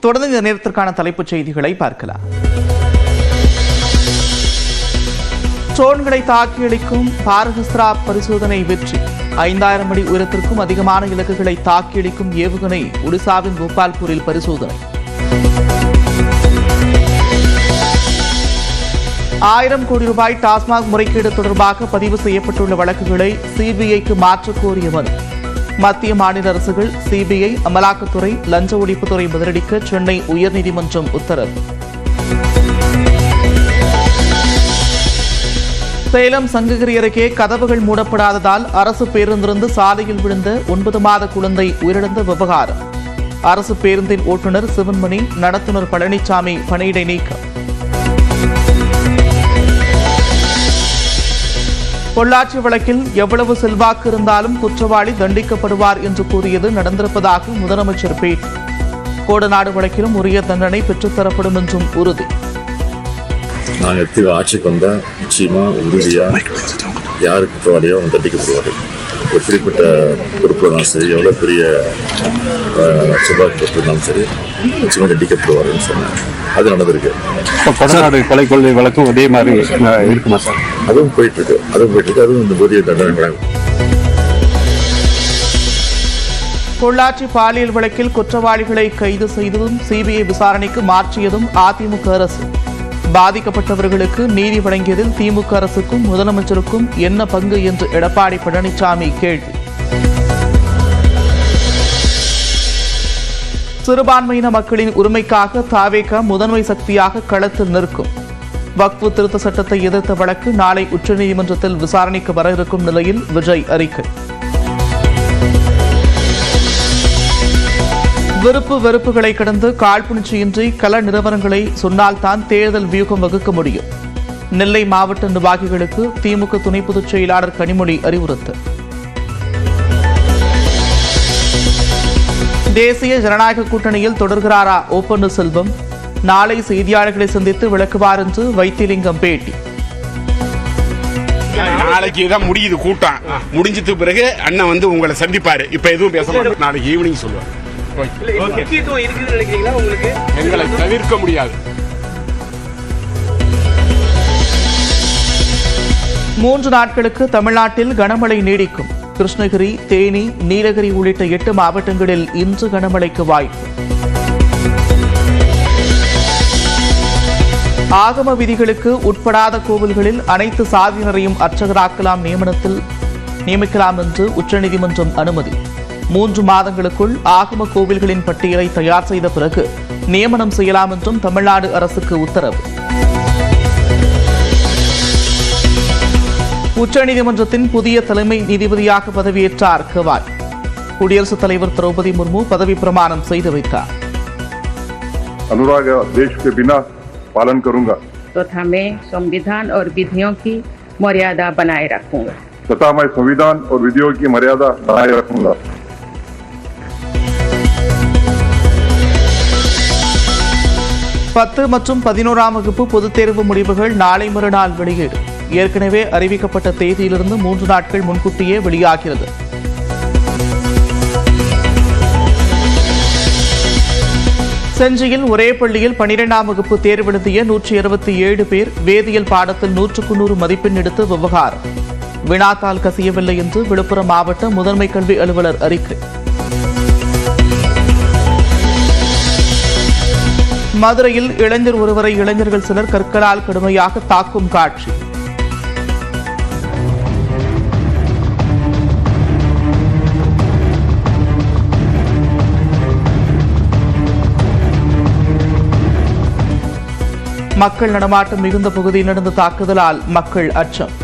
தொடர்ந்து இந்த நேரத்திற்கான தலைப்புச் செய்திகளை பார்க்கலாம். ட்ரோன்களை தாக்கியளிக்கும் பாரஹஸ்ரா பரிசோதனை வெற்றி. ஐந்தாயிரம் அடி உயரத்திற்கும் அதிகமான இலக்குகளை தாக்கியளிக்கும் ஏவுகணை ஒடிசாவின் கோபால்பூரில் பரிசோதனை. ஆயிரம் கோடி ரூபாய் டாஸ்மாக் முறைகேடு தொடர்பாக பதிவு செய்யப்பட்டுள்ள வழக்குகளை சிபிஐக்கு மாற்றக் கோரிய மனு. மத்திய மாநில அரசுகள் சிபிஐ அமலாக்கத்துறை லஞ்ச ஒழிப்புத்துறை பதிலளிக்க சென்னை உயர்நீதிமன்றம் உத்தரவு. சேலம் சங்ககிரி அருகே கதவுகள் மூடப்படாததால் அரசு பேருந்திலிருந்து சாலையில் விழுந்த ஒன்பது மாத குழந்தை உயிரிழந்த விவகாரம். அரசு பேருந்தின் ஓட்டுநர் சிவன்மணி நடத்துனர் பழனிசாமி பணியிடை நீக்கம். பொள்ளாச்சி வழக்கில் எவ்வளவு செல்வாக்கு இருந்தாலும் குற்றவாளி தண்டிக்கப்படுவார் என்று கூறியது நடந்திருப்பதாக முதலமைச்சர் பேட்டி கோடநாடு வழக்கிலும் உரிய தண்டனை பெற்றுத்தரப்படும் என்றும் உறுதி. நாங்கள் எடுத்து ஆட்சிக்கு வந்தால் நிச்சயமாக உறுதியாக யார் குற்றவாளியோ அவங்க ஒரு குறிப்பிட்ட பொறுப்பு இருந்தாலும் சரி எவ்வளோ பெரிய செல்வாக்கு பொறுப்பு இருந்தாலும் சரி நிச்சயமாக தண்டிக்கப்படுவார்னு சொன்னேன் அது நடந்திருக்கு. இப்போ கொடநாடு கொலை கொள்ளை வழக்கும் அதே மாதிரி இருக்குமா சார்? அதுவும் போயிட்டுருக்கு. அதுவும் போயிட்டுருக்கு. அதுவும் இந்த உரிய தண்டனை. பொள்ளாச்சி பாலியல் வழக்கில் குற்றவாளிகளை கைது செய்ததும் சிபிஐ விசாரணைக்கு மாற்றியதும் அதிமுக அரசு. பாதிக்கப்பட்டவர்களுக்கு நீதி வழங்கியதில் திமுக அரசுக்கும் முதலமைச்சருக்கும் என்ன பங்கு என்று எடப்பாடி பழனிசாமி கேள்வி. சிறுபான்மையின மக்களின் உரிமைக்காக தாவேக முதன்மை சக்தியாக களத்தில் நிற்கும். வக்ஃபு திருத்த சட்டத்தை எதிர்த்த வழக்கு நாளை உச்சநீதிமன்றத்தில் விசாரணைக்கு வர இருக்கும் நிலையில் விஜய் அறிக்கை. விருப்பு வெறுப்புகளை கடந்து காழ்ப்புணர்ச்சியின்றி கள நிலவரங்களை சொன்னால்தான் தேர்தல் வியூகம் வகுக்க முடியும். நெல்லை மாவட்ட நிர்வாகிகளுக்கு திமுக துணை பொதுச் செயலாளர் கனிமொழி அறிவுறுத்தல் தேசிய ஜனநாயக கூட்டணியில் தொடர்கிறாரா ஓ பன்னீர்செல்வம் நாளை செய்தியாளர்களை சந்தித்து விளக்குவார் என்று வைத்திலிங்கம் பேட்டி. நாளைக்கு தான் முடியுது கூட்டம். முடிஞ்சதுக்கு பிறகு அண்ணன் வந்து உங்களை சந்திப்பாரு. இப்ப எதுவும் பேச மாட்டேன் நாளைக்கு ஈவினிங் சொல்லுவாங்க முக்கியத்துவம் இருக்குதுன்னு நினைக்கிறீங்களா உங்களுக்கு? எங்களை தவிர்க்க முடியாது. மூன்று நாட்களுக்கு தமிழ்நாட்டில் கனமழை நீடிக்கும். கிருஷ்ணகிரி தேனி நீலகிரி உள்ளிட்ட எட்டு மாவட்டங்களில் இன்று கனமழைக்கு வாய்ப்பு. ஆகம விதிகளுக்கு உட்படாத கோவில்களில் அனைத்து சாதியினரையும் அர்ச்சகராக்கலாம் நியமனத்தில் நியமிக்கலாம் என்று உச்சநீதிமன்றம் அனுமதி. மூன்று மாதங்களுக்குள் ஆகம கோவில்களின் பட்டியலை தயார் செய்த பிறகு நியமனம் செய்யலாம் என்றும் தமிழ்நாடு அரசுக்கு உத்தரவு உச்சநீதிமன்றத்தின் புதிய தலைமை நீதிபதியாக பதவியேற்றார் கவாய் குடியரசுத் தலைவர் திரௌபதி முர்மு பதவி பிரமாணம் செய்து வைத்தார் अनुराग देश के बिना पालन करूंगा तथा मैं संविधान और विधियों की मर्यादा बनाए रखूंगा तथा मैं संविधान और विधियों की मर्यादा बनाए रखूंगा பத்து மற்றும் பதினோராம் வகுப்பு பொதுத் தேர்வு முடிவுகள் நாளை மறுநாள் வெளியீடு. ஏற்கனவே அறிவிக்கப்பட்ட தேதியிலிருந்து மூன்று நாட்கள் முன்கூட்டியே வெளியாகிறது. செஞ்சியில் ஒரே பள்ளியில் பனிரெண்டாம் வகுப்பு தேர்வெழுதிய நூற்றி இருபத்தி ஏழு பேர் வேதியியல் பாடத்தில் நூற்றுக்கு நூறு மதிப்பெண் எடுத்து விவகாரம். வினாத்தால் கசியவில்லை என்று விழுப்புரம் மாவட்ட முதன்மை கல்வி அலுவலர் அறிக்கை. மதுரையில் இளைஞர் ஒருவரை இளைஞர்கள் சிலர் கற்களால் கடுமையாக தாக்கும் காட்சி. மக்கள் நடமாட்டம் மிகுந்த பகுதியில் நடந்த தாக்குதலால் மக்கள் அச்சம்.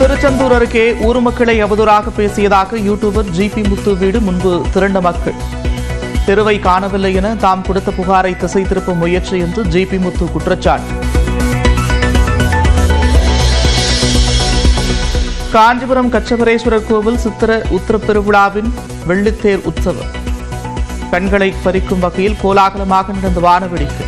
திருச்செந்தூர் அருகே ஊர் மக்களை அவதூறாக பேசியதாக யூடியூபர் ஜிபி முத்து வீடு முன்பு திரண்ட மக்கள். தெருவை காணவில்லை என தாம் கொடுத்த புகாரை திசை திருப்பும் முயற்சி என்று ஜிபி முத்து குற்றச்சாட்டு. காஞ்சிபுரம் கச்சபரேஸ்வரர் கோவில் சித்திர உத்தரப்பெருவிழாவின் வெள்ளித்தேர் உற்சவம். கண்களை பறிக்கும் வகையில் கோலாகலமாக நடந்த வானவேடிக்கை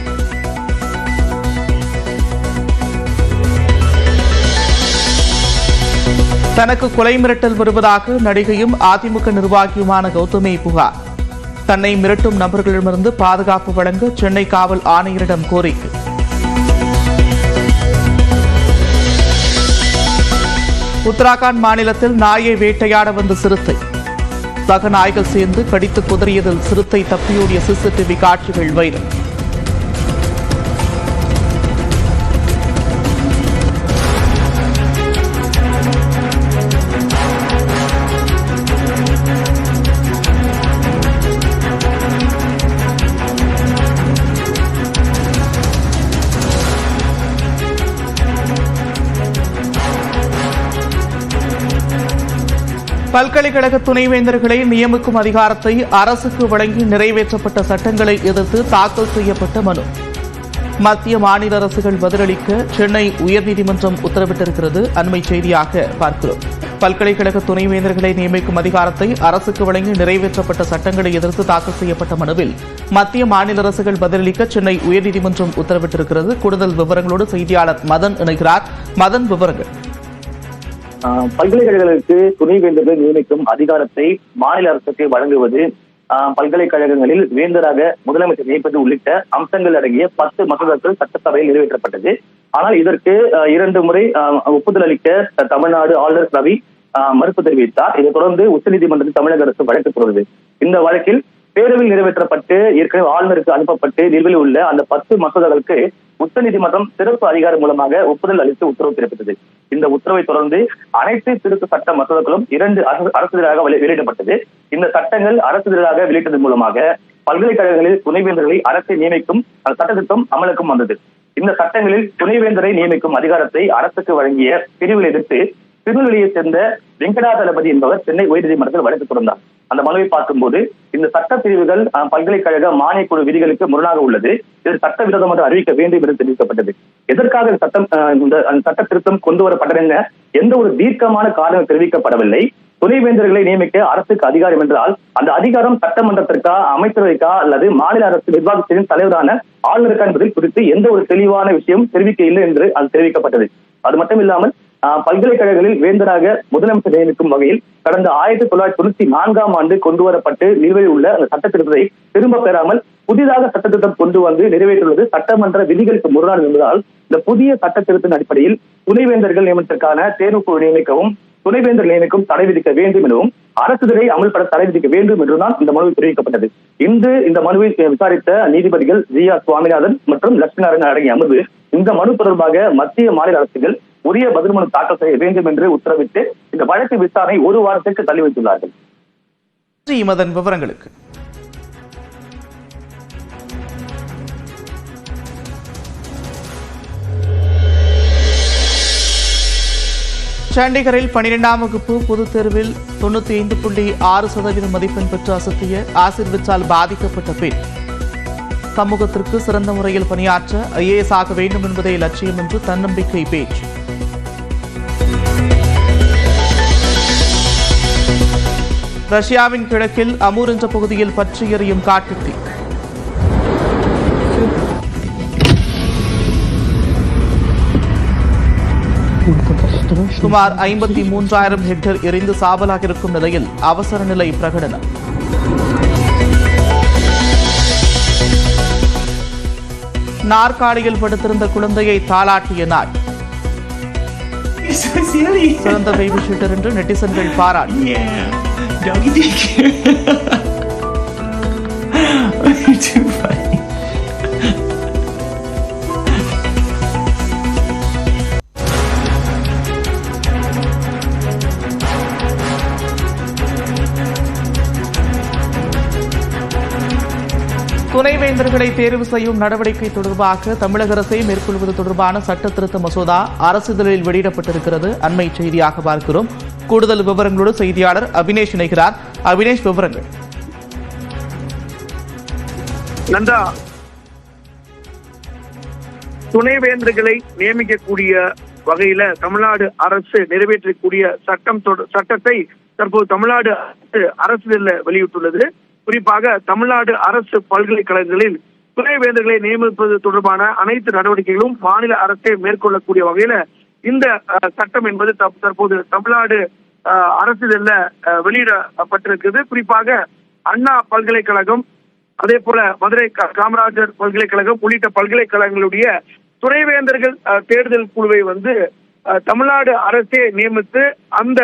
தனக்கு கொலை மிரட்டல் வருவதாக நடிகையும் அதிமுக நிர்வாகியுமான கௌதமி புகார். தன்னை மிரட்டும் நபர்களிடமிருந்து பாதுகாப்பு வழங்க சென்னை காவல் ஆணையரிடம் கோரிக்கை. உத்தராகண்ட் மாநிலத்தில் நாயை வேட்டையாட வந்த சிறுத்தை. சக நாய்கள் சேர்ந்து கடித்து குதறியதில் சிறுத்தை தப்பியோடிய சிசிடிவி காட்சிகள் வைரல். பல்கலைக்கழக துணைவேந்தர்களை நியமிக்கும் அதிகாரத்தை அரசுக்கு வழங்கி நிறைவேற்றப்பட்ட சட்டங்களை எதிர்த்து தாக்கல் செய்யப்பட்ட மனு. மத்திய மாநில அரசுகள் பதிலளிக்க சென்னை உயர்நீதிமன்றம் உத்தரவிட்டிருக்கிறது. அண்மை செய்தியாக பார்க்கிறோம். பல்கலைக்கழக துணைவேந்தர்களை நியமிக்கும் அதிகாரத்தை அரசுக்கு வழங்கி நிறைவேற்றப்பட்ட சட்டங்களை எதிர்த்து தாக்கல் செய்யப்பட்ட மனுவில் மத்திய மாநில அரசுகள் பதிலளிக்க சென்னை உயர்நீதிமன்றம் உத்தரவிட்டிருக்கிறது. கூடுதல் விவரங்களோடு செய்தியாளர் மதன் இணைகிறார். மதன் விவரங்கள். பல்கலைக்கழகங்களுக்கு துணைவேந்தர்களை நியமிக்கும் அதிகாரத்தை மாநில அரசுக்கு வழங்குவது பல்கலைக்கழகங்களில் வேந்தராக முதலமைச்சர் நியமிப்பது உள்ளிட்ட அம்சங்கள் அடங்கிய பத்து மசோதாக்கள் சட்டசபையில் நிறைவேற்றப்பட்டது. ஆனால் இதற்கு இரண்டு முறை ஒப்புதல் அளிக்க தமிழ்நாடு ஆளுநர் ரவி ஆஹ் மறுப்பு தெரிவித்தார். இதைத் தொடர்ந்து உச்சநீதிமன்றத்தில் தமிழக அரசு வழக்கு தொடர்ந்தது இந்த வழக்கில் பேரவையில் நிறைவேற்றப்பட்டு ஏற்கனவே ஆளுநருக்கு அனுப்பப்பட்டு நிலுவையில் உள்ள அந்த பத்து மசோதாக்களுக்கு உச்சநீதிமன்றம் சிறப்பு அதிகாரம் மூலமாக ஒப்புதல் அளித்து உத்தரவு பிறப்பித்தது. இந்த உத்தரவை தொடர்ந்து அனைத்து திருத்த சட்ட மசோதாக்களும் இரண்டு அரசு அரசுதலாக வெளியிடப்பட்டது. இந்த சட்டங்கள் அரசுதலாக வெளியிட்டதன் மூலமாக பல்கலைக்கழகங்களில் துணைவேந்தர்களை அரசை நியமிக்கும் அந்த சட்டத்திட்டம் அமலுக்கும் வந்தது. இந்த சட்டங்களில் துணைவேந்தரை நியமிக்கும் அதிகாரத்தை அரசுக்கு வழங்கிய பிரிவில் எதிர்த்து திருநெல்வேலியை சேர்ந்த வெங்கடாதளபதி என்பவர் சென்னை உயர்நீதிமன்றத்தில் வழக்கு தொடர்ந்தார். அந்த மனுவை பார்க்கும்போது இந்த சட்ட பிரிவுகள் பல்கலைக்கழக மானிய குழு விதிகளுக்கு முரணாக உள்ளது. இது சட்டவிரோதம் என்று அறிவிக்க வேண்டும் என்று தெரிவிக்கப்பட்டது. எதற்காக சட்டம் இந்த சட்ட திருத்தம் கொண்டு வரப்பட்டது எந்த ஒரு தீர்க்கமான காரணம் தெரிவிக்கப்படவில்லை. துணைவேந்தர்களை நியமிக்க அரசுக்கு அதிகாரம் என்றால் அந்த அதிகாரம் சட்டமன்றத்திற்கா அமைச்சரவைக்கா அல்லது மாநில அரசு நிர்வாகத்தின் தலைவரான ஆளுநருக்கா என்பதில் குறித்து எந்த ஒரு தெளிவான விஷயம் தெரிவிக்க இல்லை என்று அது தெரிவிக்கப்பட்டது. அது மட்டும் இல்லாமல் பல்கலைக்கழகங்களில் வேந்தராக முதலமைச்சர் நியமிக்கும் வகையில் கடந்த ஆயிரத்தி தொள்ளாயிரத்தி தொண்ணூத்தி நான்காம் ஆண்டு கொண்டு வரப்பட்டு நிலுவையில் உள்ள அந்த சட்ட திருத்தத்தை திரும்ப பெறாமல் புதிதாக சட்டத்திட்டம் கொண்டு வந்து நிறைவேற்றுள்ளது சட்டமன்ற விதிகளுக்கு முரணானது என்பதால் இந்த புதிய சட்ட திருத்தின் அடிப்படையில் துணைவேந்தர்கள் நியமனத்திற்கான தேர்வுக்குழு நியமிக்கவும் துணைவேந்தர் நியமிக்கும் தடை விதிக்க வேண்டும் எனவும் அரசுகளை அமல்பட தடை விதிக்க வேண்டும் என்றுதான் இந்த மனுவில் தெரிவிக்கப்பட்டது. இன்று இந்த மனுவை விசாரித்த நீதிபதிகள் ஜி ஆர் சுவாமிநாதன் மற்றும் லட்சுமிநாராயணன் அடங்கிய அமர்வு இந்த மனு தொடர்பாக மத்திய மாநில அரசுகள் உரிய பதில் மனு தாக்கல் செய்ய வேண்டும் என்று உத்தரவிட்டு இந்த வழக்கு விசாரணை ஒரு வாரத்திற்கு தள்ளி வைத்துள்ளார்கள். நன்றி மதன் விவரங்களுக்கு. சண்டிகரில் பனிரெண்டாம் வகுப்பு பொதுத் தேர்வில் தொண்ணூத்தி ஐந்து புள்ளி ஆறு சதவீதம் மதிப்பெண் பெற்று அசத்திய ஆசிர்விச்சால் பாதிக்கப்பட்ட பெண். சமூகத்திற்கு சிறந்த முறையில் பணியாற்ற ஐஏஎஸ் ஆக வேண்டும் என்பதே லட்சியம் என்று தன்னம்பிக்கை பேச்சு. ரஷ்யாவின் கிழக்கில் அமூர் என்ற பகுதியில் பற்றி எறியும் காட்டுத்தீ சுமார் ஐம்பத்தி மூன்றாயிரம் ஹெக்டேர் எரிந்து சாம்பலாக இருக்கும் நிலையில் அவசர நிலை பிரகடனம். நாற்காலியில் படுத்திருந்த குழந்தையை தாளாட்டிய நாய். சிறந்த பேபி ஷீட்டர் என்று நெட்டிசன்கள் பாராட்டு. Doggy dick. You're too funny. துணைவேந்தர்களை தேர்வு செய்யும் நடவடிக்கை தொடர்பாக தமிழக அரசை மேற்கொள்வது தொடர்பான சட்ட திருத்த மசோதா அரசிதழில் வெளியிடப்பட்டிருக்கிறது அண்மை செய்தியாக பார்க்கிறோம் கூடுதல் விவரங்களோடு செய்தியாளர் அபினேஷ் இணைகிறார். அபினேஷ் விவரங்கள். நந்தா துணைவேந்தர்களை நியமிக்கக்கூடிய வகையில தமிழ்நாடு அரசு நிறைவேற்றக்கூடிய சட்டம் சட்டத்தை தற்போது தமிழ்நாடு அரசு வெளியிட்டுள்ளது. குறிப்பாக தமிழ்நாடு அரசு பல்கலைக்கழகங்களில் துணைவேந்தர்களை நியமிப்பது தொடர்பான அனைத்து நடவடிக்கைகளும் மாநில அரசே மேற்கொள்ளக்கூடிய வகையில இந்த சட்டம் என்பது தற்போது தமிழ்நாடு அஹ், அரசிதழ்ல வெளியிடப்பட்டிருக்குது குறிப்பாக அண்ணா பல்கலைக்கழகம் அதே போல மதுரை காமராஜர் பல்கலைக்கழகம் உள்ளிட்ட பல்கலைக்கழகங்களுடைய துணைவேந்தர்கள் அஹ், தேர்தல் குழுவை வந்து அஹ், தமிழ்நாடு அரசே நியமித்து அந்த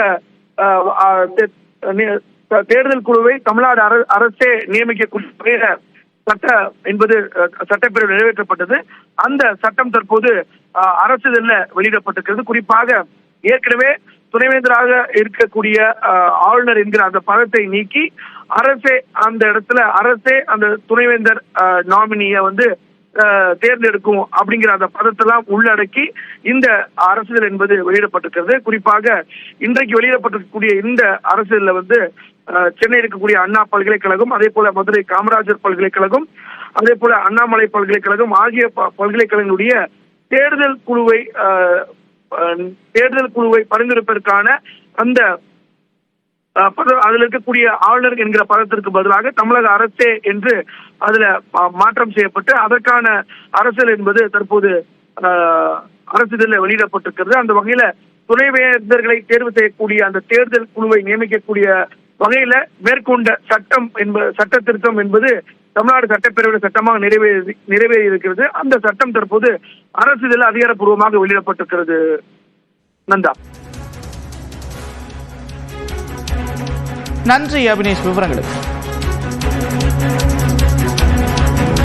தேர்தல் குழுவை தமிழ்நாடு அர- அரசே நியமிக்கக்கூடிய சட்ட என்பது சட்டப்பேரவை நிறைவேற்றப்பட்டது. அந்த சட்டம் தற்போது அஹ், வெளியிடப்பட்டிருக்கிறது? குறிப்பாக ஏற்கனவே துணைவேந்தராக இருக்கக்கூடிய ஆளுநர் என்கிற அந்த பதத்தை நீக்கி அரசே அந்த இடத்துல அரசே அந்த துணைவேந்தர் நாமினிய வந்து தேர்ந்தெடுக்கும் அப்படிங்கிற அந்த பதத்தெல்லாம் உள்ளடக்கி இந்த அரசியல் என்பது வெளியிடப்பட்டிருக்கிறது. குறிப்பாக இன்றைக்கு வெளியிடப்பட்டிருக்கக்கூடிய இந்த அரசியல்ல வந்து சென்னை இருக்கக்கூடிய அண்ணா பல்கலைக்கழகம் அதே போல மதுரை காமராஜர் பல்கலைக்கழகம் அதே போல அண்ணாமலை பல்கலைக்கழகம் ஆகிய ப- பல்கலைக்கழகங்களுடைய தேர்தல் குழுவை தேர்தல் குழுவை பரிந்துரைப்பதற்கான அந்த அதுல இருக்கக்கூடிய ஆளுநர் என்கிற பதத்திற்கு பதிலாக தமிழக அரசே என்று அதுல மாற்றம் செய்யப்பட்டு அதற்கான அரசியல் என்பது தற்போது அஹ், அரசிதழில் வெளியிடப்பட்டிருக்கிறது. அந்த வகையில துணைவேந்தர்களை தேர்வு செய்யக்கூடிய அந்த தேர்தல் குழுவை நியமிக்கக்கூடிய வகையில மேற்கொண்ட சட்டம் என்பது சட்ட திருத்தம் என்பது தமிழ்நாடு சட்டப்பேரவை சட்டமாக நிறைவேறி நிறைவேறி இருக்கிறது. அந்த சட்டம் தற்போது அரசு இதில் அதிகாரப்பூர்வமாக வெளியிடப்பட்டிருக்கிறது. நந்தா. நன்றி அபினேஷ் விவரங்களுக்கு